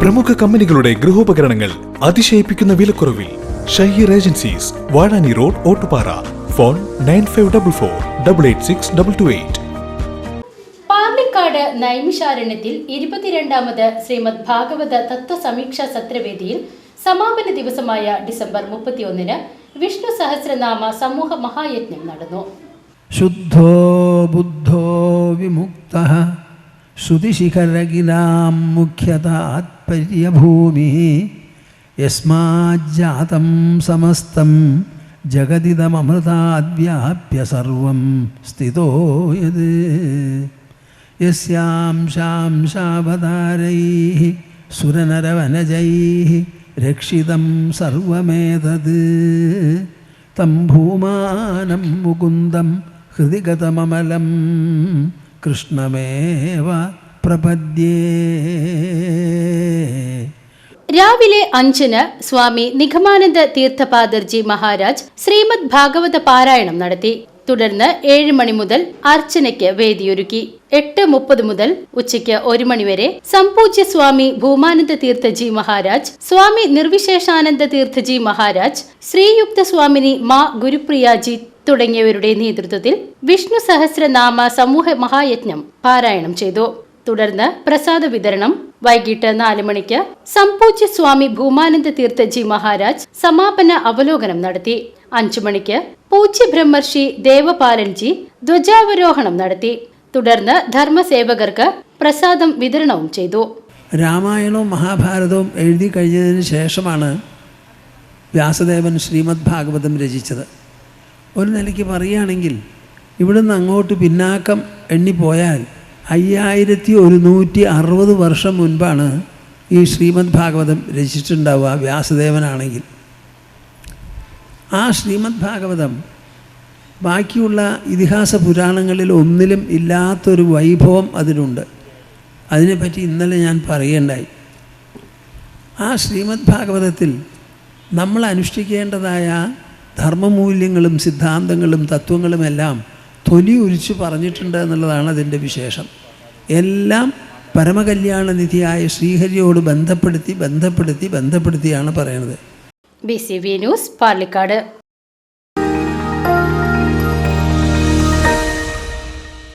പ്രമുഖ കമ്പനികളുടെ ഗൃഹോപകരണങ്ങൾ അതിശയിപ്പിക്കുന്ന വിലക്കുറവിൽ Shaheer agencies Vazhani road Ottupara. Phone nine five double four double eight six double two eight. Parlikkad നൈമിഷാരണ്യത്തിൽ ഇരുപത്തിരണ്ടാമത് ശ്രീമദ് ഭാഗവത തത്വസമീക്ഷാ സത്രവേദിയിൽ സമാപന ദിവസമായ ഡിസംബർ മുപ്പത്തിയൊന്നിന് വിഷ്ണു സഹസ്രനാമ സമൂഹ മഹായജ്ഞം നടന്നു. ശുദ്ധോ ബുദ്ധോ വിമുക്ത. ശ്രുതിശിഖരകിലാം മുഖ്യതാത്പര്യഭൂമി. യസ്മാജാതം സമസ്തം ജഗതിദമൃതാദ്വ്യാപ്യ സർവം സ്ഥിതോ യത്. യസ്യാം ശാം ശാവതാരൈ സുരനരവനജൈ രക്ഷിതം സർവമേതത്. തം ഭൂമാനം മുകുന്ദം ഹൃദിഗതമമലം കൃഷ്ണമേവ പ്രപദ്യേ. രാവിലെ അഞ്ചിന് സ്വാമി നിഗമാനന്ദ തീർത്ഥപാദർജി മഹാരാജ് ശ്രീമദ് ഭാഗവത പാരായണം നടത്തി. തുടർന്ന് ഏഴ് മണി മുതൽ അർച്ചനയ്ക്ക് വേദിയൊരുക്കി. എട്ട് മുപ്പത് മുതൽ ഉച്ചയ്ക്ക് ഒരു മണിവരെ സംപൂജ്യ സ്വാമി ഭൂമാനന്ദ തീർത്ഥജി മഹാരാജ് സ്വാമി നിർവിശേഷാനന്ദ തീർത്ഥജി മഹാരാജ് ശ്രീയുക്ത സ്വാമിനി മാ ഗുരുപ്രിയാജി തുടങ്ങിയവരുടെ നേതൃത്വത്തിൽ വിഷ്ണു സഹസ്രനാമ സമൂഹ മഹായജ്ഞം പാരായണം ചെയ്തു. തുടർന്ന് പ്രസാദ വിതരണം. വൈകിട്ട് നാല് മണിക്ക് സംപൂജ്യ സ്വാമി ഭൂമാനന്ദ തീർത്ഥജി മഹാരാജ് സമാപന അവലോകനം നടത്തി. അഞ്ചു മണിക്ക് പൂജ്യ ബ്രഹ്മർഷി ദേവപാലൻജി ധ്വജാവരോഹണം നടത്തി. തുടർന്ന് ധർമ്മസേവകർക്ക് പ്രസാദം വിതരണവും ചെയ്തു. രാമായണവും മഹാഭാരതവും എഴുതി കഴിഞ്ഞതിന് ശേഷമാണ് വ്യാസദേവൻ ശ്രീമദ് ഭാഗവതം രചിച്ചത്. ഒരു നിലയ്ക്ക് പറയുകയാണെങ്കിൽ ഇവിടുന്ന് അങ്ങോട്ട് പിന്നാക്കം എണ്ണിപ്പോയാൽ അയ്യായിരത്തി ഒരുന്നൂറ്റി അറുപത് വർഷം മുൻപാണ് ഈ ശ്രീമദ് ഭാഗവതം രചിച്ചിട്ടുണ്ടാവുക വ്യാസദേവനാണെങ്കിൽ. ആ ശ്രീമദ് ഭാഗവതം ബാക്കിയുള്ള ഇതിഹാസ പുരാണങ്ങളിൽ ഒന്നിലും ഇല്ലാത്തൊരു വൈഭവം അതിനുണ്ട്. അതിനെപ്പറ്റി ഇന്നലെ ഞാൻ പറയുകയുണ്ടായി ആ ശ്രീമദ് ഭാഗവതത്തിൽ നമ്മൾ അനുഷ്ഠിക്കേണ്ടതായ ധർമ്മമൂല്യങ്ങളും സിദ്ധാന്തങ്ങളും തത്വങ്ങളുമെല്ലാം തൊലി ഉരിച്ചു പറഞ്ഞിട്ടുണ്ട് എന്നുള്ളതാണ് അതിന്റെ വിശേഷം. എല്ലാം പരമകല്യാണ പരമകല്യാണനിധിയായ ശ്രീഹരിയോട് ബന്ധപ്പെടുത്തി ബന്ധപ്പെടുത്തി ബന്ധപ്പെടുത്തിയാണ് പറയുന്നത്. B C V news Parlikad